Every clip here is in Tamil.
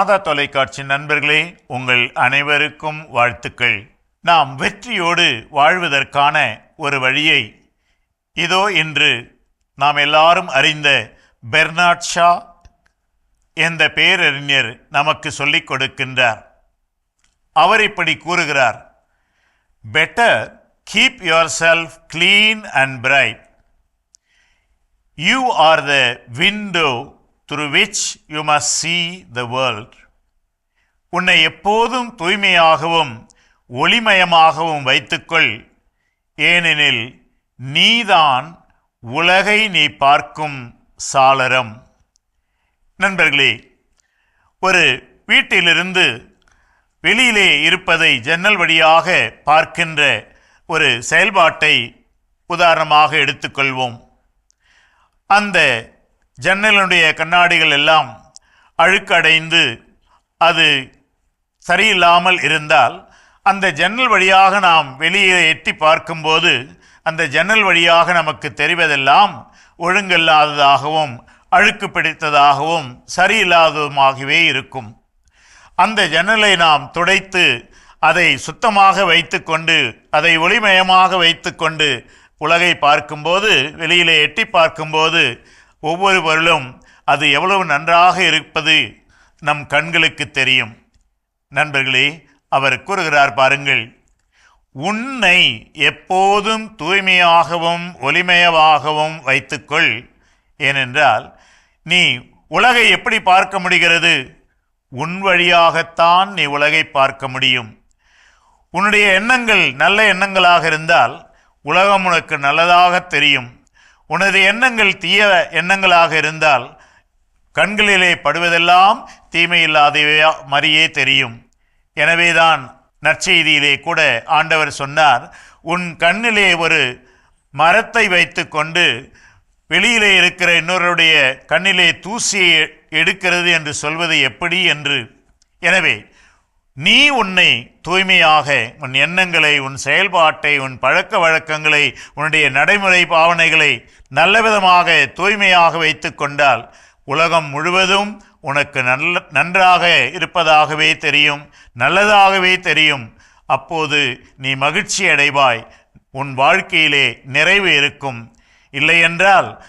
மாதா தொலைக்காட்சி நண்பர்களே உங்கள் அனைவருக்கும் வாழ்த்துக்கள். நாம் வெற்றியோடு வாழ்வதற்கான ஒரு வழியை இதோ இன்று நாம் எல்லாரும் அறிந்த பெர்னாட் ஷா என்ற பேரறிஞர் நமக்கு சொல்லிக் கொடுக்கின்றார். அவர் இப்படி கூறுகிறார் better keep yourself clean and bright you are the window through which you must see the world உன்னை எப்போதும் தூய்மையாகவும் ஒளிமயமாகவும் வைத்துக்கொள். ஏனெனில் நீதான் உலகை நீ பார்க்கும் சாளரம். நண்பர்களே ஒரு வீட்டிலிருந்து வெளியிலே இருப்பதை ஜன்னல் வழியாக பார்க்கின்ற ஒரு செயல்பாட்டை உதாரணமாக எடுத்துக்கொள்வோம். அந்த ஜன்னலுடைய கண்ணாடிகள் எல்லாம் அழுக்கடைந்து அது சரியில்லாமல் இருந்தால் அந்த ஜன்னல் வழியாக நாம் வெளியே எட்டி பார்க்கும்போது அந்த ஜன்னல் வழியாக நமக்கு தெரிவதெல்லாம் ஒழுங்கில்லாததாகவும் அழுக்கு பிடித்ததாகவும் சரியில்லாததுமாகவே இருக்கும். அந்த ஜன்னலை நாம் துடைத்து அதை சுத்தமாக வைத்துக்கொண்டு அதை ஒளிமயமாக வைத்துக்கொண்டு உலகை பார்க்கும்போது வெளியிலே எட்டி பார்க்கும்போது ஒவ்வொரு அது எவ்வளவு நன்றாக இருப்பது நம் கண்களுக்கு தெரியும். நண்பர்களே அவர் கூறுகிறார் பாருங்கள் உன்னை எப்போதும் தூய்மையாகவும் ஒளிமயமாகவும் வைத்துக்கொள். ஏனென்றால் நீ உலகை எப்படி பார்க்க முடிகிறது? உன் வழியாகத்தான் நீ உலகை பார்க்க முடியும். உன்னுடைய எண்ணங்கள் நல்ல எண்ணங்களாக இருந்தால் உலகம் உனக்கு நல்லதாக தெரியும். உனது எண்ணங்கள் தீய எண்ணங்களாக இருந்தால் கண்களிலே படுவதெல்லாம் தீமையில்லாதவையா மறியே தெரியும். எனவேதான் நற்செய்தியிலே கூட ஆண்டவர் சொன்னார் உன் கண்ணிலே ஒரு மரத்தை வைத்துக்கொண்டு வெளியிலே இருக்கிற இன்னொருடைய கண்ணிலே தூசியை எடுக்கிறது என்று சொல்வது எப்படி? என்று. எனவே நீ உன்னை தூய்மையாக உன் எண்ணங்களை உன் செயல்பாட்டை உன் பழக்க வழக்கங்களை உன்னுடைய நடைமுறை பாவனைகளை நல்லவிதமாக தூய்மையாக வைத்து கொண்டால் உலகம் முழுவதும் உனக்கு நல்ல நன்றாக இருப்பதாகவே தெரியும் நல்லதாகவே தெரியும். அப்போது நீ மகிழ்ச்சி அடைவாய் உன் வாழ்க்கையிலே நிறைவு இருக்கும். இல்லையென்றால்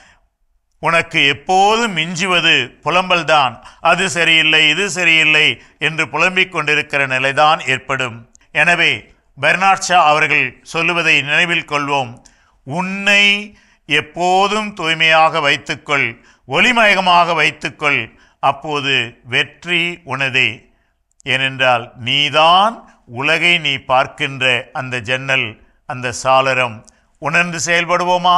உனக்கு எப்போதும் மிஞ்சுவது புலம்பல்தான். அது சரியில்லை இது சரியில்லை என்று புலம்பிக் கொண்டிருக்கிற நிலைதான் ஏற்படும். எனவே பெர்னாட்ஷா அவர்கள் சொல்லுவதை நினைவில் கொள்வோம். உன்னை எப்போதும் தூய்மையாக வைத்துக்கொள் ஒளிமயமாக வைத்துக்கொள் அப்போது வெற்றி உனதே. ஏனென்றால் நீதான் உலகை நீ பார்க்கின்ற அந்த ஜன்னல் அந்த சாளரம். உணர்ந்து செயல்படுவோமா?